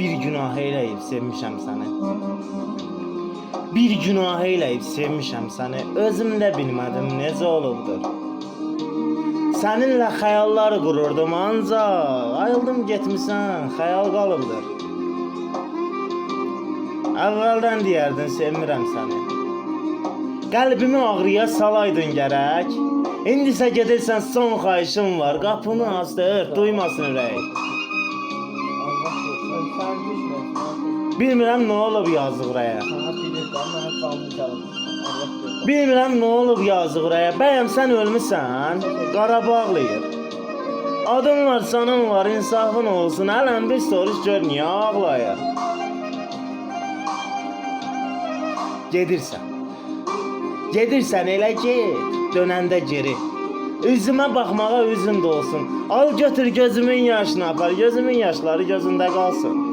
bir günah eləyib sevmişəm səni. Bir günah eləyib sevmişəm səni. Özüm də bilmədim necə olubdur. Səninlə xəyallar qururdum ancaq ayıldım getmisən, xəyal qalıbdır. Əvvəldən deyərdin sevmirəm səni. Qəlbimi ağrıya salaydın gərək. İndi isə gedirsən son xahişim var. Qapını açdır, duymasın ürək. Bilmirəm nə olub. Allah korusun. Bilmirəm nə olub yazıq ürəyə. Bəyəm sən ölmüsən? Qarabağlıyıq. Adın var, sanın var, insafın olsun. Ələn bir soruş gör niyə ağlayır? Gedirsən. Gedirsən elə get, dönəndə geri. Üzümə baxmağa üzün də olsun. Al götür gözümün yaşını apar, gözümün yaşları gözündə qalsın.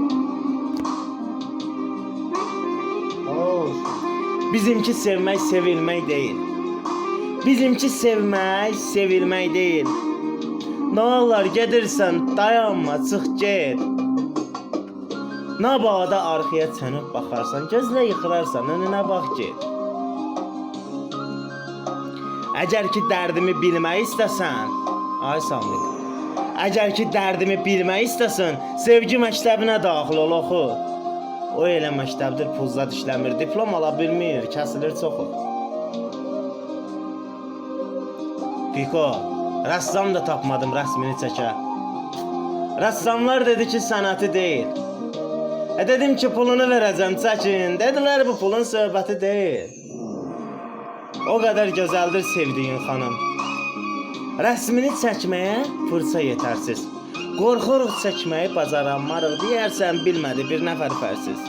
Bizimki sevmək, sevilmək deyil. Bizimki sevmək, sevilmək deyil. Nə olar gedirsən, dayanma, çıx get. Nə bağda arxaya çönüb baxarsan, gözlə yıxırarsan, önünə bax get. Əgər ki dərdimi bilmək istəsən, ay Samir. Əgər ki dərdimi bilmək istəsən, sevgi məktəbinə daxil ol oxu. O elə məktəbdir, pulzad işləmir, diplom ala bilmir, kəsilir çoxu. Piko, rəssam da tapmadım rəsmini çəkə. Rəssamlar dedi ki, sənəti deyil. E dedim ki, pulunu verəcəm, çəkin. Dedilər bu pulun söhbəti deyil. O qədər gözəldir sevdiyin xanım. Rəsmini çəkməyə fırça yetərsiz. Qorxuruq çəkməyi bacaranmarıq deyərsən bilmədi bir nəfər fərsiz.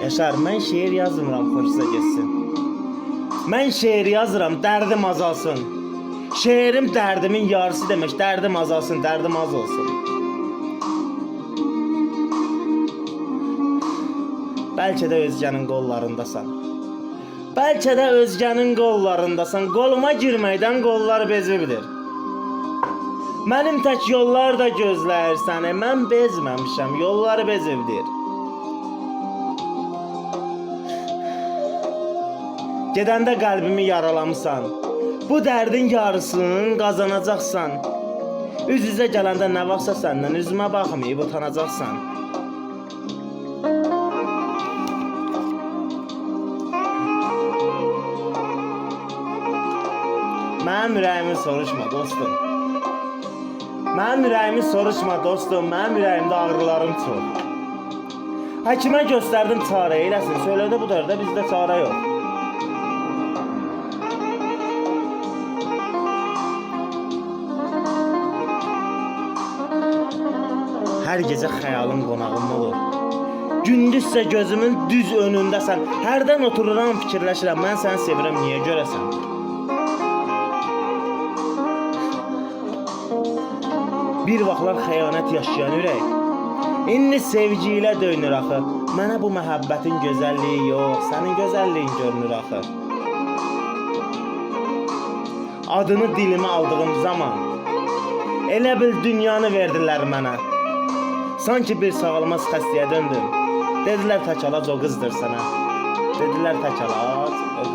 Yaşar, mən şeir yazmıram xoşsa getsin. Mən şeir yazıram, dərdim azalsın. Şeirim dərdimin yarısı demək, dərdim azalsın, dərdim az olsun. Bəlkə də özgənin qollarındasan. Bəlkə də özgənin qollarındasan. Qoluma girməkdən qollar bezibdir. Mənim tək yollar da gözləyir səni. Mən bezməmişəm, yollar bezibdir. Gedəndə qəlbimi yaralamısan. Bu dərdin yarısını qazanacaqsan. Üz-üzə gələndə nə vaxtsa səndən üzümə baxmayıb utanacaqsan. Mənim ürəyimi soruşma dostum. Mənim ürəyimi soruşma dostum. Mənim ürəyimdə ağrılarım çox. Həkimə göstərdim çarə eləsin. Söylədi bu dərdə bizdə çarə yox. Hər gecə xəyalım qonağım olur. Gündüzsə gözümün düz önündəsən. Hərdən otururam, fikirləşirəm. Mən səni sevirəm, niyə görəsən? Bir vaxtlar xəyanət yaşayan ürək. İndi sevgi ilə dönür axı. Mənə bu məhəbbətin gözəlliyi yox Sənin gözəlliyin görünür axı. Adını dilimə aldığım zaman Elə bil dünyanı verdilər mənə. Sanki bir sağalmaz xəstəyə döndüm. Dedilər tək alac o qızdır sənə. Dedilər tək alac o qız